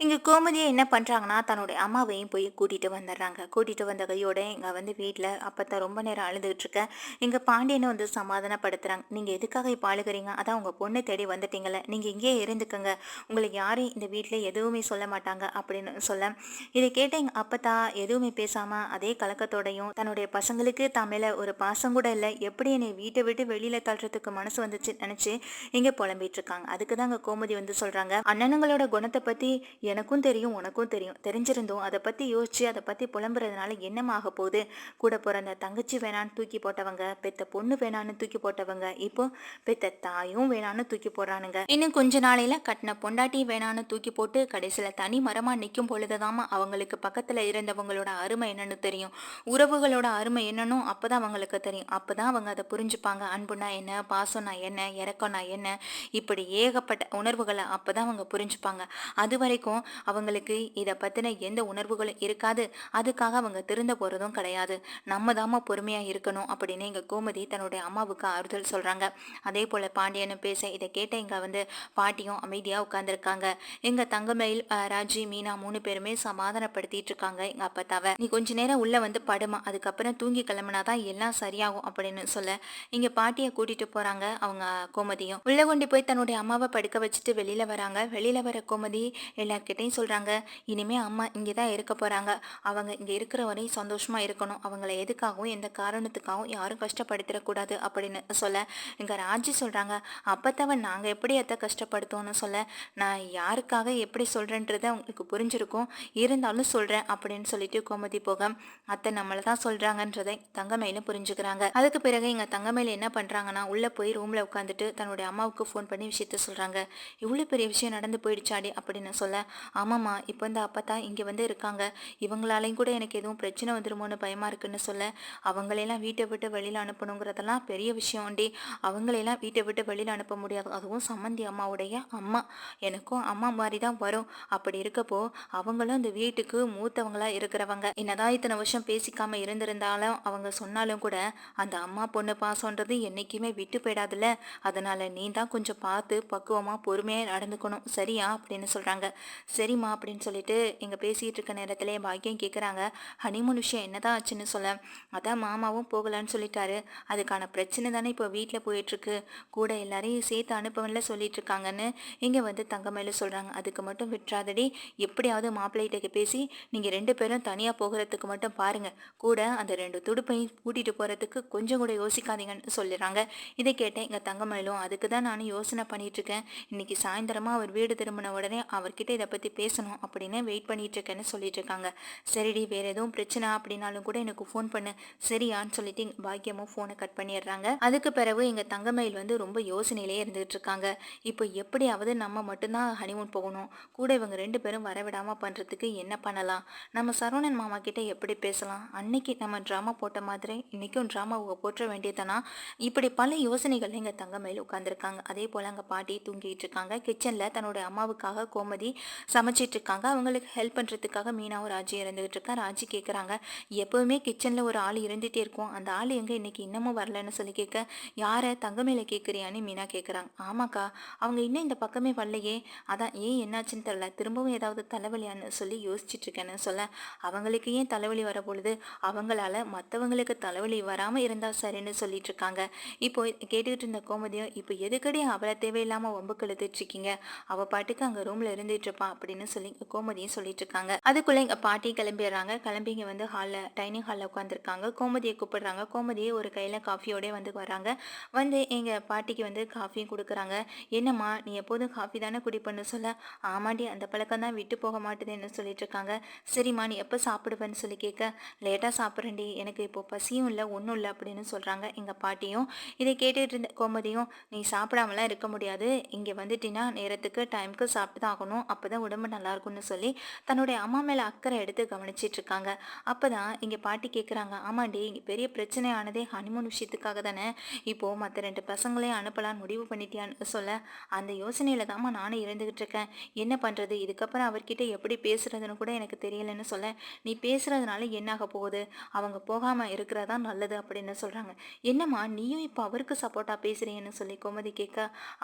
இங்கே கோமதியை என்ன பண்ணுறாங்கன்னா தன்னுடைய அம்மாவையும் போய் கூட்டிகிட்டு வந்துடுறாங்க கூட்டிகிட்டு வந்த கையோட இங்கே வந்து வீட்டில் அப்போ ரொம்ப நேரம் அழுதுகிட்டு இருக்கேன் இங்கே பாண்டியனை வந்து சமாதானப்படுத்துகிறாங்க நீங்கள் எதுக்காக இப்போ அழுகிறீங்க? அதான் உங்கள் பொண்ணை தேடி வந்துட்டீங்களே நீங்கள் இங்கேயே இருந்துக்கங்க. உங்களுக்கு யாரும் இந்த வீட்டில் எதுவுமே சொல்ல மாட்டாங்க அப்படின்னு சொல்ல. இதை கேட்ட எங்கள் அப்பத்தா எதுவுமே பேசாமல் அதே கலக்கத்தோடையும் தன்னுடைய பசங்களுக்கு தமிழ ஒரு பாசம் கூட இல்லை. எப்படி என்னை வீட்டை விட்டு வெளியில் தள்ளுறதுக்கு மனசு வந்துச்சு நினச்சி இங்கே புலம்பிட்டு இருக்காங்க. அதுக்கு தான் அங்கே கோமதி வந்து சொல்கிறாங்க அண்ணனுங்களோட குணத்தை பற்றி எனக்கும் தெரியும் உனக்கும் தெரியும். தெரிஞ்சிருந்தோம் அதை பற்றி யோசிச்சு அதை பற்றி புலம்புறதுனால என்னமாக போகுது? கூட பிறந்த தங்கச்சி வேணான்னு தூக்கி போட்டவங்க பெத்த பொண்ணு வேணான்னு தூக்கி போட்டவங்க இப்போ பெத்த தாயும் வேணான்னு தூக்கி போடுறானுங்க. இன்னும் கொஞ்ச நாளையில் கட்டின பொண்டாட்டி வேணான்னு தூக்கி போட்டு கடைசியில் தனி மரமாக நிற்கும் பொழுதுதாம அவங்களுக்கு பக்கத்தில் இருந்தவங்களோட அருமை என்னன்னு தெரியும். உறவுகளோட அருமை என்னன்னு அப்பதான் அவங்களுக்கு தெரியும். அப்போ தான் அவங்க அதை புரிஞ்சுப்பாங்க. அன்புனா என்ன பாசம்னா என்ன இறக்கம்னா என்ன இப்படி ஏகப்பட்ட உணர்வுகளை அப்போ தான் அவங்க புரிஞ்சுப்பாங்க. அது வரைக்கும் அவங்களுக்கு இதை பற்றின எந்த உணர்வுகளும் இருக்காது. அதுக்காக அவங்க திருந்த போகிறதும் கிடையாது. நம்ம தாம பொறுமையாக இருக்கணும் அப்படின்னு எங்கள் கோமதி தன்னுடைய அம்மாவுக்கு ஆறுதல் சொல்கிறாங்க அதே போல் பாண்டியனு பேச இதை கேட்ட இங்கே வந்து பாட்டியும் அமைதியாக உட்காந்துருக்காங்க எங்கள் தங்கமயில் ராஜி மீனா மூணு பேருமே சமாதானப்படுத்திட்டு இருக்காங்க. எங்கள் அப்பத்தாவை நீ கொஞ்ச நேரம் உள்ளே வந்து படுமா. அதுக்கப்புறம் தூங்கி கிளம்புனா தான் எல்லாம் சரியாகும் அப்படின்னு சொல்ல இங்கே பாட்டியை கூட்டிகிட்டு போகிறாங்க அவங்க கோமதியும். உள்ளே கொண்டு போய் தன்னுடைய அம்மாவை படுக்க வச்சுட்டு வெளியில் வராங்க. வெளியில் வர கோமதி எல்லா எல்லார்கிட்டையும் சொல்கிறாங்க இனிமேல் அம்மா இங்கே தான் இருக்க போகிறாங்க அவங்க இங்கே இருக்கிற வரையும் சந்தோஷமாக இருக்கணும். அவங்கள எதுக்காகவும் எந்த காரணத்துக்காகவும் யாரும் கஷ்டப்படுத்திடக்கூடாது அப்படின்னு சொல்ல இங்கே ராஜி சொல்கிறாங்க அப்பத்தவன் நாங்கள் எப்படி அத்தை கஷ்டப்படுத்தோன்னு சொல்ல நான் யாருக்காக எப்படி சொல்கிறேன்றதை உங்களுக்கு புரிஞ்சிருக்கும். இருந்தாலும் சொல்கிறேன் அப்படின்னு சொல்லிட்டு கோமதி போக அத்தை நம்மளை தான் சொல்கிறாங்கன்றதை தங்கமயிலும் புரிஞ்சுக்கிறாங்க. அதுக்கு பிறகு எங்கள் தங்கமயில் என்ன பண்ணுறாங்கன்னா உள்ளே போய் ரூமில் உட்காந்துட்டு தன்னுடைய அம்மாவுக்கு ஃபோன் பண்ணி விஷயத்த சொல்கிறாங்க இவ்வளோ பெரிய விஷயம் நடந்து போயிடுச்சாடி அப்படின்னு சொல்ல ஆமாம்மா இப்போ இந்த அப்பா தான் இங்கே வந்து இருக்காங்க. இவங்களாலையும் கூட எனக்கு எதுவும் பிரச்சனை வந்துருமோன்னு பயமாக இருக்குன்னு சொல்ல அவங்களையெல்லாம் வீட்டை விட்டு வெளியில் அனுப்பணுங்கிறதெல்லாம் பெரிய விஷயம் உண்டி அவங்களையெல்லாம் வீட்டை விட்டு வெளியில் அனுப்ப முடியாது. அதுவும் சம்மந்தி அம்மாவுடைய அம்மா. எனக்கும் அம்மா மாதிரி தான் வரும். அப்படி இருக்கப்போ அவங்களும் இந்த வீட்டுக்கு மூத்தவங்களாக இருக்கிறவங்க. என்னதான் இத்தனை வருஷம் பேசிக்காம இருந்திருந்தாலும் அவங்க சொன்னாலும் கூட அந்த அம்மா பொண்ணு பாசம்ன்றது என்னைக்குமே விட்டு போயிடாதுல்ல. அதனால நீ தான் கொஞ்சம் பார்த்து பக்குவமாக பொறுமையாக நடந்துக்கணும். சரியா? அப்படின்னு சொல்கிறாங்க சரிம்மா அப்படின்னு சொல்லிட்டு இங்கே பேசிகிட்டு இருக்க நேரத்திலே பாக்கியம் கேட்குறாங்க ஹனிமூன் விஷயம் என்னதான் ஆச்சுன்னு சொல்ல. அதான் மாமாவும் போகலான்னு சொல்லிட்டாரு. அதுக்கான பிரச்சனை தானே இப்போ வீட்டில் போயிட்டுருக்கு. கூட எல்லாரையும் சேர்த்து அனுப்பவன்ல சொல்லிட்டு இருக்காங்கன்னு இங்கே வந்து தங்கமேல சொல்கிறாங்க அதுக்கு மட்டும் விட்டுறாதடி. எப்படியாவது மாப்பிள்ளைகிட்ட பேசி நீங்கள் ரெண்டு பேரும் தனியாக போகிறதுக்கு மட்டும் பாருங்கள் கூட அந்த ரெண்டு துடுப்பையும் கூட்டிகிட்டு போகிறதுக்கு கொஞ்சம் கூட யோசிக்காதீங்கன்னு சொல்லிடுறாங்க. இதை கேட்டேன் எங்கள் தங்கமயிலும் அதுக்கு தான் நானும் யோசனை பண்ணிகிட்ருக்கேன் இன்றைக்கி சாயந்தரமாக அவர் வீடு திரும்பின உடனே அவர்கிட்ட இதை பற்றி பேசணும் அப்படின்னு வெயிட் பண்ணிட்டு இருக்கேன்னு சொல்லிட்டு இருக்காங்க சரிடி வேற எதுவும் பிரச்சனை அப்படின்னாலும் கூட எனக்கு ஃபோன் பண்ணு. சரியான்னு சொல்லிட்டு பாக்கியமும் ஃபோனை கட் பண்ணிடுறாங்க. அதுக்கு பிறகு எங்கள் தங்கமயில் வந்து ரொம்ப யோசனையிலே இருந்துகிட்டு இருக்காங்க இப்போ எப்படியாவது நம்ம மட்டும்தான் ஹனிமூன் போகணும். கூட இவங்க ரெண்டு பேரும் வரவிடாமல் பண்ணுறதுக்கு என்ன பண்ணலாம்? நம்ம சரவணன் மாமா கிட்ட எப்படி பேசலாம்? அன்னைக்கு நம்ம ட்ராமா போட்ட மாதிரி இன்னைக்கும் ட்ராமாவை போற்ற வேண்டியதுனா இப்படி பல யோசனைகள் எங்கள் தங்கமயில் உட்காந்துருக்காங்க அதே போல் அங்கே பாட்டி தூங்கிட்டு இருக்காங்க கிச்சனில் தன்னோட அம்மாவுக்காக கோமதி சமைச்சிட்ருக்காங்க. அவங்களுக்கு ஹெல்ப் பண்ணுறதுக்காக மீனாவும் ராஜி இருந்துகிட்டு இருக்கா ராஜி கேட்குறாங்க எப்போவுமே கிச்சனில் ஒரு ஆள் இருந்துகிட்டே இருக்கும் அந்த ஆள் எங்கே இன்னைக்கு இன்னமும் வரலன்னு சொல்லி கேட்க யாரை தங்கமேல கேட்குறியான்னு மீனா கேட்குறாங்க ஆமாக்கா அவங்க இன்னும் இந்த பக்கமே வரலையே. அதான் ஏன் என்னாச்சுன்னு தெரில திரும்பவும் ஏதாவது தலைவலியான்னு சொல்லி யோசிச்சுட்ருக்கேன்னு சொல்ல அவங்களுக்கு ஏன் தலைவலி வர பொழுது அவங்களால மற்றவங்களுக்கு தலைவலி வராமல் இருந்தால் சரின்னு சொல்லிட்டு இருக்காங்க இப்போ கேட்டுக்கிட்டு இருந்த கோமதியும் இப்போ எதுக்கடி அவளை தேவையில்லாமல் ஒம்பு கழுத்துட்ருக்கீங்க அவள் பாட்டுக்கு அங்கே ரூமில் இருந்துகிட்டு இருப்பான் அப்படின்னு சொல்லி கோமதியும் சொல்லிட்டு இருக்காங்க அதுக்குள்ளே எங்கள் பாட்டி கிளம்பிடுறாங்க. கிளம்பி இங்க வந்து ஹாலில் டைனிங் ஹாலில் உட்காந்துருக்காங்க கோமதியை கூப்பிடுறாங்க. கோமதியை ஒரு கையில் காஃபியோடய வந்து வராங்க வந்து எங்கள் பாட்டிக்கு வந்து காஃபியும் கொடுக்குறாங்க. என்னம்மா நீ எப்போதும் காஃபி தானே குடிப்பன்னு சொல்ல? ஆமாண்டி அந்த பழக்கம் தான் விட்டு போக மாட்டுதுன்னு சொல்லிட்டு இருக்காங்க சரிம்மா நீ எப்போ சாப்பிடுவேன்னு சொல்லி கேட்க லேட்டாக சாப்பிட்றேன்டி. எனக்கு இப்போ பசியும் இல்லை ஒன்றும் இல்லை அப்படின்னு சொல்கிறாங்க எங்கள் பாட்டியும். இதை கேட்டுட்டு இருந்த கோமதியும் நீ சாப்பிடாமலாம் இருக்க முடியாது. இங்கே வந்துட்டினா நேரத்துக்கு டைமுக்கு சாப்பிட்டு தான் ஆகணும். அப்போ தான் உடம்பு நல்லா இருக்கும்னு சொல்லி தன்னுடைய அம்மா மேலே அக்கறை எடுத்து கவனிச்சிட்டு இருக்காங்க அப்போ தான் இங்கே பாட்டி கேட்குறாங்க ஆமாண்டி இங்கே பெரிய பிரச்சனை ஆனதே ஹனிமூன் விஷயத்துக்காக தானே. இப்போது மற்ற ரெண்டு பசங்களையும் அனுப்பலான்னு முடிவு பண்ணிட்டியான்னு சொல்ல அந்த யோசனையில் தாம்மா நானும் இருந்துகிட்டு இருக்கேன் என்ன பண்ணுறது இதுக்கப்புறம் அவர்கிட்ட எப்படி பேசுறதுன்னு கூட எனக்கு தெரியலன்னு சொல்ல நீ பேசுறதுனால என்னாக போகுது? அவங்க போகாமல் இருக்கிறதா நல்லது அப்படின்னு சொல்கிறாங்க என்னம்மா நீயும் இப்போ அவருக்கு சப்போர்ட்டாக பேசுகிறேன்னு சொல்லி கோமதி கேட்க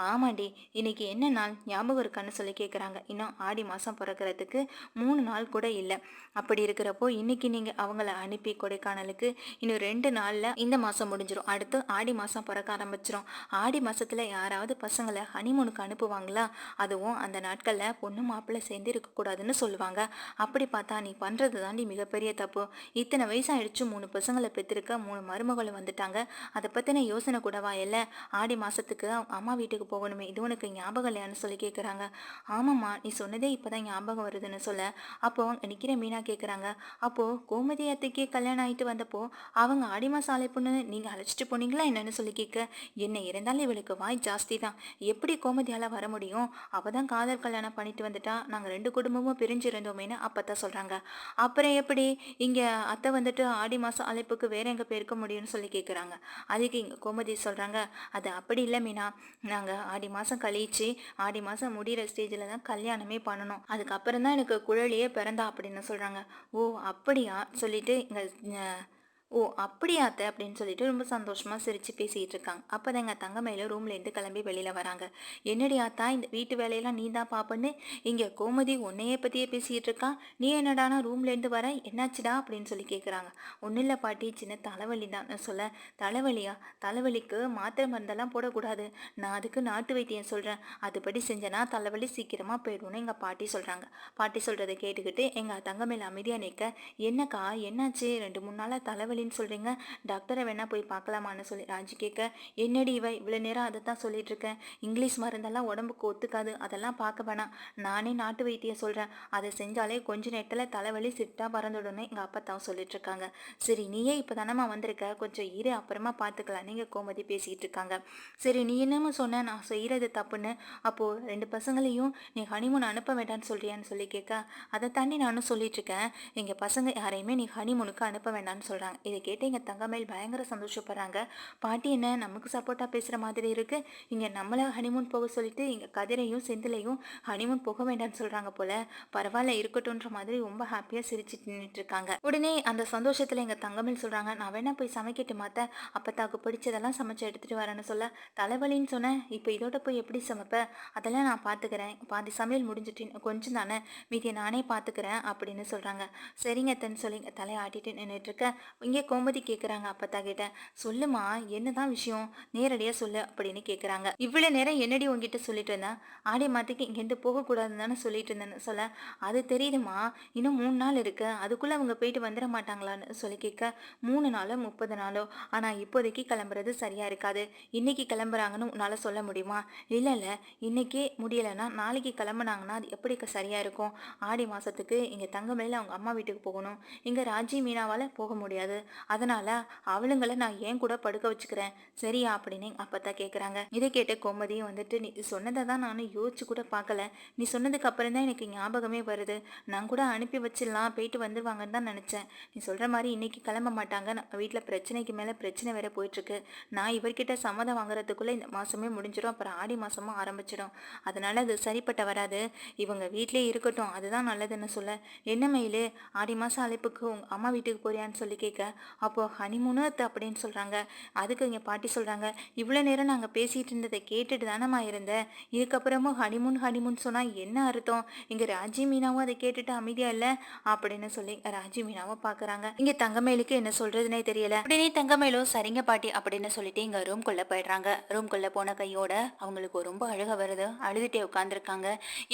ஆமாண்டி இன்னைக்கு என்ன நாள்? ஞாபகம் இருக்கான்னு சொல்லி கேட்குறாங்க இன்னும் ஆடி மாதம் பிறக்கிறதுக்கு மூணு நாள் கூட இல்லை. அப்படி இருக்கிறப்போ இன்னைக்கு நீங்கள் அவங்கள அனுப்பி கொடைக்கானலுக்கு இன்னும் ரெண்டு நாளில் இந்த மாதம் முடிஞ்சிடும் அடுத்து ஆடி மாதம் பிறக்க ஆரம்பிச்சிடும் ஆடி மாதத்தில் யாராவது பசங்களை ஹனிமூனுக்கு அனுப்புவாங்களா? அதுவும் அந்த நாட்களில் பொண்ணு மாப்பிள்ளை சேர்ந்து இருக்கக்கூடாதுன்னு சொல்லுவாங்க. அப்படி பார்த்தா நீ பண்ணுறது தாண்டி மிகப்பெரிய தப்பு. இத்தனை வயசாயிடுச்சு மூணு பசங்களை பெற்றிருக்க மூணு மருமகளும் வந்துட்டாங்க. அதை பற்றின யோசனை கூடவா இல்லை? ஆடி மாதத்துக்கு அம்மா வீட்டுக்கு போகணுமே இது உனக்கு ஞாபகம் இல்லையான்னு சொல்லி கேட்குறாங்க ஆமாம்மா நீ சொன்ன சொன்னதே இப்போதான் ஞாபகம் வருதுன்னு சொல்ல. அப்போ அங்க நிற்கிற மீனா கேட்குறாங்க அப்போது கோமதி அத்தைக்கே கல்யாணம் ஆகிட்டு வந்தப்போ அவங்க ஆடி மாதம் அழைப்புன்னு நீங்கள் அழைச்சிட்டு போனீங்களா என்னன்னு சொல்லி கேட்க என்ன இருந்தாலும் இவளுக்கு வாய் ஜாஸ்தி தான். எப்படி கோமதியால் வர முடியும்? அவள் தான் காதல் கல்யாணம் பண்ணிட்டு வந்துட்டா. நாங்கள் ரெண்டு குடும்பமும் பிரிஞ்சு இருந்தோமேனு அப்போ தான் சொல்கிறாங்க அப்புறம் எப்படி? இங்கே அத்தை வந்துட்டு ஆடி மாதம் அழைப்புக்கு வேற எங்கே போயிருக்க முடியும்னு சொல்லி கேட்குறாங்க அதுக்கு இங்கே கோமதி சொல்கிறாங்க அது அப்படி இல்லை மீனா. நாங்கள் ஆடி மாதம் கழிச்சு ஆடி மாதம் முடிகிற ஸ்டேஜில் தான் கல்யாணமே பண்ணணும். அதுக்கப்புறம் தான் எனக்கு குழலியே பிறந்தா அப்படின்னு சொல்கிறாங்க ஓ அப்படியா? சொல்லிட்டு இங்கே ஓ அப்படியாத்த? அப்படின்னு சொல்லிட்டு ரொம்ப சந்தோஷமாக சிரித்து பேசிகிட்டு இருக்காங்க அப்போ தான் எங்கள் தங்கமையில ரூம்லேருந்து கிளம்பி வெளியில் வராங்க. என்னடி ஆத்தா இந்த வீட்டு வேலையெல்லாம் நீ தான் பாப்பன்னு? இங்கே கோமதி உன்னையே பற்றியே பேசிகிட்டு இருக்கா நீ என்னடானா ரூம்லேருந்து வர என்னாச்சுடா? அப்படின்னு சொல்லி கேட்குறாங்க ஒன்றும் இல்லை பாட்டி சின்ன தலைவலி தான். சொல்ல தலைவலியா? தலைவலிக்கு மாத்திரை மருந்தெல்லாம் போடக்கூடாது. நான் அதுக்கு நாட்டு வைத்தியம் சொல்கிறேன் அதுபடி செஞ்சேன்னா தலைவலி சீக்கிரமாக போயிடும்னு எங்கள் பாட்டி சொல்கிறாங்க பாட்டி சொல்கிறத கேட்டுக்கிட்டு எங்கள் தங்கமையில் அமைதியாக நிற்க என்னக்கா? என்னாச்சு? ரெண்டு மூணு நாளாக தலைவலி அப்படின்னு சொல்கிறீங்க டாக்டரை வேணால் போய் பார்க்கலாமான்னு சொல்லி ராஜி கேட்க என்னடி இவ இவ்வளோ நேரம் அதை தான் சொல்லிகிட்ருக்கேன் இருக்கேன் இங்கிலீஷ் மருந்தெல்லாம் உடம்புக்கு ஒத்துக்காது. அதெல்லாம் பார்க்க வேணாம். நானே நாட்டு வைத்தியம் சொல்கிறேன் அதை செஞ்சாலே கொஞ்ச நேரத்தில் தலைவலி சிட்டா பறந்துடணும் எங்கள் அப்பா தான் சொல்லிட்டுருக்காங்க சரி நீயே இப்போ தானம்மா வந்திருக்க? கொஞ்சம் இரு அப்புறமா பார்த்துக்கலாம். நீங்கள் கோமதி பேசிக்கிட்டு இருக்காங்க. சரி நீ என்னமோ சொன்ன? நான் செய்கிறது தப்புன்னு. அப்போது ரெண்டு பசங்களையும் நீ ஹனிமூன் அனுப்ப வேண்டாம்னு சொல்கிறியான்னு சொல்லி கேட்க அதை தாண்டி நானும் சொல்லிட்டு இருக்கேன். எங்கள் பசங்க யாரையுமே நீ ஹனிமூனுக்கு அனுப்ப வேண்டாம்னு சொல்கிறாங்க இதை கேட்டு எங்கள் தங்கமேல் பயங்கர சந்தோஷப்படுறாங்க. பாட்டி என்ன நமக்கு சப்போர்ட்டாக பேசுகிற மாதிரி இருக்குது இங்கே நம்மளை ஹனிமூன் போக சொல்லிட்டு இங்கே கதிரையும் செந்திலையும் ஹனிமூன் போக வேண்டாம்னு சொல்கிறாங்க போல். பரவாயில்ல இருக்கட்டும்ன்ற மாதிரி ரொம்ப ஹாப்பியாக சிரிச்சுட்டு நின்றுட்டுருக்காங்க உடனே அந்த சந்தோஷத்தில் எங்கள் தங்கமேல் சொல்கிறாங்க நான் வேணா போய் சமைக்கட்டு மாத்த அப்பத்தாக்கு பிடிச்சதெல்லாம் சமைச்சு எடுத்துகிட்டு வரேன்னு சொல்ல. தலைவலின்னு சொன்னேன் இப்போ இதோட போய் எப்படி சமைப்பேன் அதெல்லாம் நான் பார்த்துக்கிறேன் பாதி சமையல் முடிஞ்சிட்டு கொஞ்சம் தானே? மீதியை நானே பார்த்துக்கிறேன் அப்படின்னு சொல்கிறாங்க சரிங்க தன் சொல்லி தலையாட்டிட்டு நின்றுட்டுருக்கேன் இங்கே கோமதி கேட்குறாங்க அப்பத்தா கிட்ட. சொல்லுமா என்னதான் விஷயம்? நேரடியாக சொல்லு அப்படின்னு கேட்குறாங்க இவ்வளோ நேரம் என்னடி உங்ககிட்ட சொல்லிட்டு இருந்தேன் ஆடி மாத்துக்கு இங்கேருந்து போகக்கூடாதுன்னு தானே சொல்லிட்டு இருந்தேன்னு சொல்ல. அது தெரியுதுமா இன்னும் மூணு நாள் இருக்கு. அதுக்குள்ளே அவங்க போயிட்டு வந்துட மாட்டாங்களான்னு சொல்லி கேட்க மூணு நாளோ முப்பது நாளோ? ஆனால் இப்போதைக்கு கிளம்புறது சரியாக இருக்காது. இன்னைக்கு கிளம்புறாங்கன்னு உன்னால் சொல்ல முடியுமா? இல்லை இல்லை இன்னைக்கே முடியலைன்னா நாளைக்கு கிளம்புனாங்கன்னா அது எப்படி சரியாக இருக்கும்? ஆடி மாதத்துக்கு இங்கே தங்கமலையில் அவங்க அம்மா வீட்டுக்கு போகணும். இங்கே ராஜி மீனாவால் போக முடியாது. அதனால அவளுங்களை நான் ஏன் கூட படுக்க வச்சுக்கிறேன்? சரியா அப்படின்னு அப்பத்தா கேட்குறாங்க இதை கேட்ட கோமதியும் வந்துட்டு நீ சொன்னதை தான் நானும் யோசிச்சு கூட பார்க்கல. நீ சொன்னதுக்கு அப்புறம் தான் எனக்கு ஞாபகமே வருது. நான் கூட அனுப்பி வச்சிடலாம் போயிட்டு வந்துருவாங்கன்னு தான் நினச்சேன். நீ சொல்கிற மாதிரி இன்னைக்கு கிளம்ப மாட்டாங்க. வீட்டில் பிரச்சனைக்கு மேலே பிரச்சனை வேற போயிட்டுருக்கு. நான் இவர்கிட்ட சம்மதம் வாங்குறதுக்குள்ளே இந்த மாதமே முடிஞ்சிடும் அப்புறம் ஆடி மாதமும் ஆரம்பிச்சிடும். அதனால அது சரிப்பட்ட வராது. இவங்க வீட்டிலே இருக்கட்டும். அதுதான் நல்லதுன்னு சொல்ல. என்ன மயிலு? ஆடி மாதம் அழைப்புக்கு உங்கள் அம்மா வீட்டுக்கு போறியான்னு சொல்லி கேட்க அப்போது ஹனிமூனத் அப்படின்னு சொல்கிறாங்க அதுக்கு இங்கே பாட்டி சொல்கிறாங்க இவ்வளோ நேரம் நாங்கள் பேசிகிட்டு இருந்ததை கேட்டுட்டு தானம்மா இருந்தேன் இதுக்கப்புறமும் ஹனிமூன் ஹனிமூன் சொன்னால் என்ன அர்த்தம்? இங்கே ராஜி மீனாவும் அதை கேட்டுட்டு அமைதியாக இல்லை? அப்படின்னு சொல்லி ராஜி மீனாவும் பார்க்குறாங்க இங்கே தங்கமேலுக்கு என்ன சொல்கிறதுனே தெரியல. உடனே தங்கமேலும் சரிங்க பாட்டி அப்படின்னு சொல்லிட்டு இங்கே ரூம்குள்ளே போயிடுறாங்க. ரூம்குள்ளே போன கையோட அவங்களுக்கு ரொம்ப அழுக வருது. அழுதுகிட்டே உட்காந்துருக்காங்க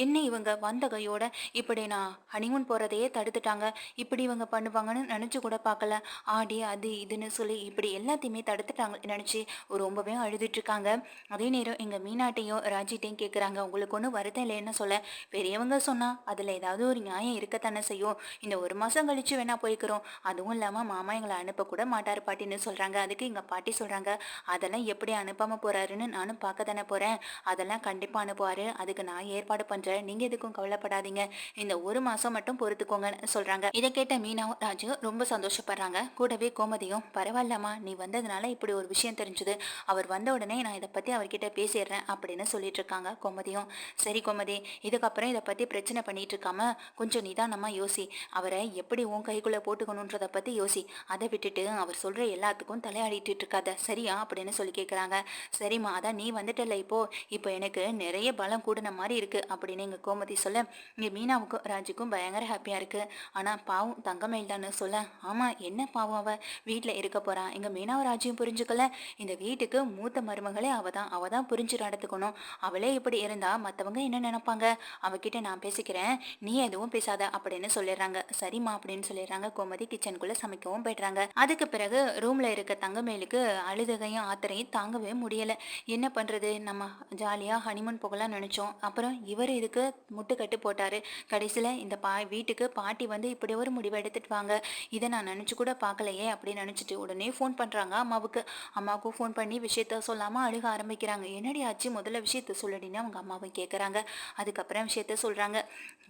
என்ன இவங்க வந்த கையோட? இப்படி நான் ஹனிமூன் போகிறதையே தடுத்துட்டாங்க. இப்படி இவங்க பண்ணுவாங்கன்னு நினச்சி கூட பார்க்கல ஆடி அது இதுன்னு சொல்லி இப்படி எல்லாத்தையுமே தடுத்துட்டாங்க. நினச்சி ரொம்பவே அழுதுட்ருக்காங்க. அதே நேரம் எங்கள் மீனாட்டையும் ராஜிட்டையும் கேட்குறாங்க உங்களுக்கு ஒன்றும் வருத்தம் இல்லைன்னு சொல்ல. பெரியவங்க சொன்னால் அதில் ஏதாவது ஒரு நியாயம் இருக்கத்தானே செய்யும். இந்த ஒரு மாதம் கழித்து வேணால் போய்க்கிறோம். அதுவும் இல்லாமல் மாமா எங்களை அனுப்பக்கூட மாட்டார் பாட்டின்னு சொல்கிறாங்க அதுக்கு எங்கள் பாட்டி சொல்கிறாங்க அதெல்லாம் எப்படி அனுப்பாமல் போகிறாருன்னு நானும் பார்க்க தானே போகிறேன் அதெல்லாம் கண்டிப்பாக அனுப்புவார். அதுக்கு நான் ஏற்பாடு பண்ணுறேன் நீங்கள் எதுக்கும் கவலைப்படாதீங்க. இந்த ஒரு மாதம் மட்டும் பொறுத்துக்கோங்கன்னு சொல்கிறாங்க இதை கேட்ட மீனாவும் ராஜு ரொம்ப சந்தோஷப்படுறாங்க. கூடவே கோமதியும் பரவாயில்லம்மா நீ வந்ததுனால இப்படி ஒரு விஷயம் தெரிஞ்சுது. அவர் வந்த உடனே நான் இதை பற்றி அவர்கிட்ட பேசிடுறேன் அப்படின்னு சொல்லிட்டு இருக்காங்க கோமதியும். சரி கோமதி இதுக்கப்புறம் இதை பற்றி பிரச்சனை பண்ணிட்டு இருக்காம கொஞ்சம் நிதானமாக யோசி. அவரை எப்படி உன் கைக்குள்ளே போட்டுக்கணுன்றதை பற்றி யோசி. அதை விட்டுட்டு அவர் சொல்கிற எல்லாத்துக்கும் தலையாடிட்டு இருக்காத. சரியா? அப்படின்னு சொல்லி கேட்குறாங்க சரிம்மா அதான் நீ வந்துட்டல இப்போ. இப்போ எனக்கு நிறைய பலம் கூடின மாதிரி இருக்கு அப்படின்னு எங்கள் கோமதி சொல்ல. இங்கே மீனாவுக்கும் ராஜுக்கும் பயங்கர ஹாப்பியாக இருக்கு. ஆனால் பாவம் தங்கமயில் தானே சொல்ல. ஆமாம் என்ன பாவம்? அவ வீட்டில் இருக்க போகிறான் எங்கள் மீனாவும் ராஜையும் புரிஞ்சுக்கல. இந்த வீட்டுக்கு மூத்த மருமகளே அவள் தான். அவள் தான் புரிஞ்சு நடத்துக்கணும் அவளே இப்படி இருந்தால் மற்றவங்க என்ன நினைப்பாங்க? அவகிட்ட நான் பேசிக்கிறேன். நீ எதுவும் பேசாத அப்படின்னு சொல்லிடுறாங்க. சரிம்மா அப்படின்னு சொல்லிடுறாங்க. கோமதி கிச்சனுக்குள்ளே சமைக்கவும் போயிடுறாங்க. அதுக்கு பிறகு ரூமில் இருக்க தங்கமேலுக்கு அழுதகையும் ஆத்திரையும் தாங்கவே முடியலை. என்ன பண்ணுறது நம்ம ஜாலியாக ஹனிமூன் போகலாம் நினச்சோம். அப்புறம் இவர் இதுக்கு முட்டுக்கட்டு போட்டார். கடைசியில் இந்த பா வீட்டுக்கு பாட்டி வந்து இப்படி ஒரு முடிவு எடுத்துட்டு வாங்க. இதை நான் நினச்சி கூட பார்க்கலையே அப்படின்னு நினச்சிட்டு உடனே ஃபோன் பண்ணுறாங்க அம்மாவுக்கு அம்மாவுக்கும் ஃபோன் பண்ணி விஷயத்த சொல்லாமல் அழுக ஆரம்பிக்கிறாங்க. என்னடி ஆச்சு? முதல்ல விஷயத்த சொல்லடின்னு அவங்க அம்மாவை கேட்குறாங்க அதுக்கப்புறம் விஷயத்த சொல்கிறாங்க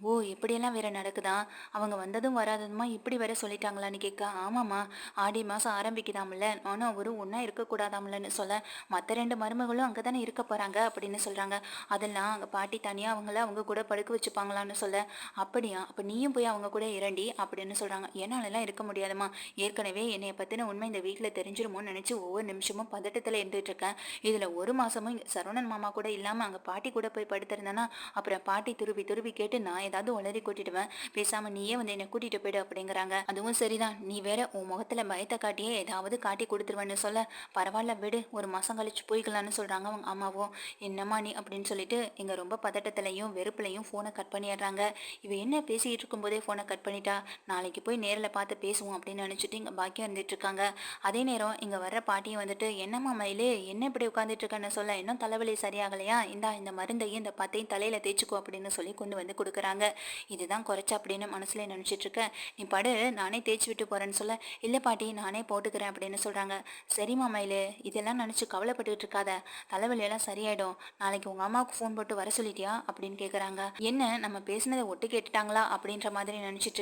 ஓ இப்படியெல்லாம் வேற நடக்குதா? அவங்க வந்ததும் வராததுமா இப்படி வேற சொல்லிட்டாங்களான்னு கேட்க ஆமாம்மா ஆடி மாதம் ஆரம்பிக்குதாமில்ல ஆனால் அவரும் ஒன்றா இருக்கக்கூடாதாமில்லன்னு சொல்ல மற்ற ரெண்டு மருமகளும் அங்கே தானே இருக்க போகிறாங்க அப்படின்னு சொல்கிறாங்க அதெல்லாம் அங்கே பாட்டி தனியாக அவங்கள அவங்க கூட படுக்க வச்சுப்பாங்களான்னு சொல்ல அப்படியா? அப்போ நீயும் போய் அவங்க கூட இரண்டி அப்படின்னு சொல்கிறாங்க என்னாலெல்லாம் இருக்க முடியாதுமா ஏற்கனவே என்னை பற்றின உண்மை இந்த வீட்டில் தெரிஞ்சிருமோன்னு நினச்சி ஒவ்வொரு நிமிஷமும் பதட்டத்தில் இருந்துட்டு இருக்கேன் இதில் ஒரு மாதமும் சரவணன் மாமா கூட இல்லாமல் அங்கே பாட்டி கூட போய் படுத்திருந்தேன்னா அப்புறம் பாட்டி துருவி துருவி கேட்டு நான் ஏதாவது உளறி கூட்டிடுவேன் பேசாமல் நீயே வந்து என்னை கூட்டிகிட்டு போயிடு அப்படிங்கிறாங்க. அதுவும் சரிதான். நீ வேற உன் முகத்தில் பயத்தை காட்டியே ஏதாவது காட்டி கொடுத்துருவேன்னு சொல்ல. பரவாயில்ல விடு. ஒரு மாதம் கழிச்சு போய்க்கலான்னு சொல்கிறாங்க அவங்க அம்மாவும். என்னம்மா நீ அப்படின்னு சொல்லிட்டு இங்கே ரொம்ப பதட்டத்திலையும் வெறுப்புலையும் ஃபோனை கட் பண்ணிடுறாங்க. இவ என்ன பேசிக்கிட்டு இருக்கும்போதே ஃபோனை கட் பண்ணிட்டா? நாளைக்கு போய் நேரில் பார்த்து பேசுவோம் அப்படின்னு நினச்சிட்டு இங்கே பாக்கியம் இருந்துட்டு இருக்காங்க. அதே நேரம் இங்கே வர்ற பாட்டியும் வந்துட்டு என்னம்மா மயிலே? என்ன இப்படி உட்காந்துட்டு இருக்கேன்னு சொல்ல? இன்னும் தலைவலி சரியாகலையா? இந்தா இந்த மருந்தையும் இந்த பத்தையும் தலையில் தேய்ச்சிக்கோ அப்படின்னு சொல்லி கொண்டு வந்து கொடுக்குறாங்க. இதுதான் குறைச்ச அப்படின்னு மனசில் நினச்சிட்டு நீ படு நானே தேய்ச்சி விட்டு போகிறேன்னு சொல்ல. இல்லை பாட்டி நானே போட்டுக்கிறேன் அப்படின்னு சொல்கிறாங்க சரிம்மா மயிலு இதெல்லாம் நினச்சி கவலைப்பட்டுக்கிட்டு இருக்காத. தலைவலியெல்லாம் சரியாயிடும். நாளைக்கு உங்கள் அம்மாவுக்கு ஃபோன் போட்டு வர சொல்லிட்டியா? அப்படின்னு கேட்குறாங்க என்ன நம்ம பேசினதை ஒட்டு கேட்டுட்டாங்களா? அப்படின்ற மாதிரி நினச்சிட்டு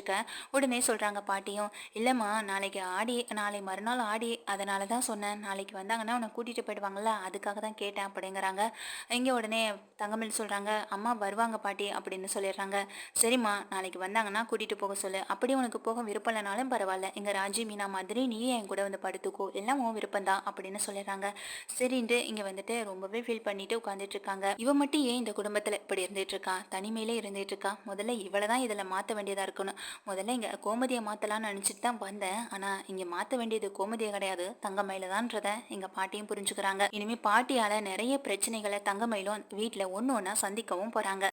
உடனே சொல்கிறாங்க பாட்டியும். இல்லைம்மா நாளைக்கு ஆடி நாளை மறுநாள் ஆடி. அதனால தான் சொன்னேன். நாளைக்கு வந்தாங்கன்னா உன்னை கூட்டிகிட்டு போயிடுவாங்கல்ல அதுக்காக தான் கேட்டேன் அப்படிங்கிறாங்க. இங்கே உடனே தங்கமில் சொல்கிறாங்க அம்மா வருவாங்க பாட்டி அப்படின்னு சொல்லிடுறாங்க. சரிம்மா நாளைக்கு வந்தாங்கன்னா கூட்டிகிட்டு போக சொல்லு. அப்படி உனக்கு போக விருப்பம் இல்லைனாலும் பரவாயில்ல. எங்கள் ராஜி மீனா மாதிரி நீயே என் கூட வந்து படுத்துக்கோ. எல்லாம் உன் விருப்பம் தான் அப்படின்னு சொல்லிடுறாங்க. சரின்ட்டு இங்கே வந்துட்டு ரொம்பவே ஃபீல் பண்ணிட்டு உட்காந்துட்டு இருக்காங்க. இவ மட்டும் ஏன் இந்த குடும்பத்தில் இப்படி இருந்துட்டு இருக்கா? தனிமையிலே இருந்துட்டு இருக்கா? முதல்ல இவளை தான் இதில் மாற்ற வேண்டியதாக இருக்கணும். முதல்ல இங்கே கோமதியை மாற்றலான்னு நினச்சிட்டு தான் வந்தேன். ஆனால் இங்கே மாற்ற வேண்டியது கோமதியை கிடையாது. தங்கமயில தான்றத எங்கள் பாட்டியும் புரிஞ்சுக்கிறாங்க. இனிமேல் பாட்டியால் நிறைய பிரச்சனைகளை தங்கமயிலும் வீட்டில் ஒன்று ஒன்றா சந்திக்கவும் போகிறாங்க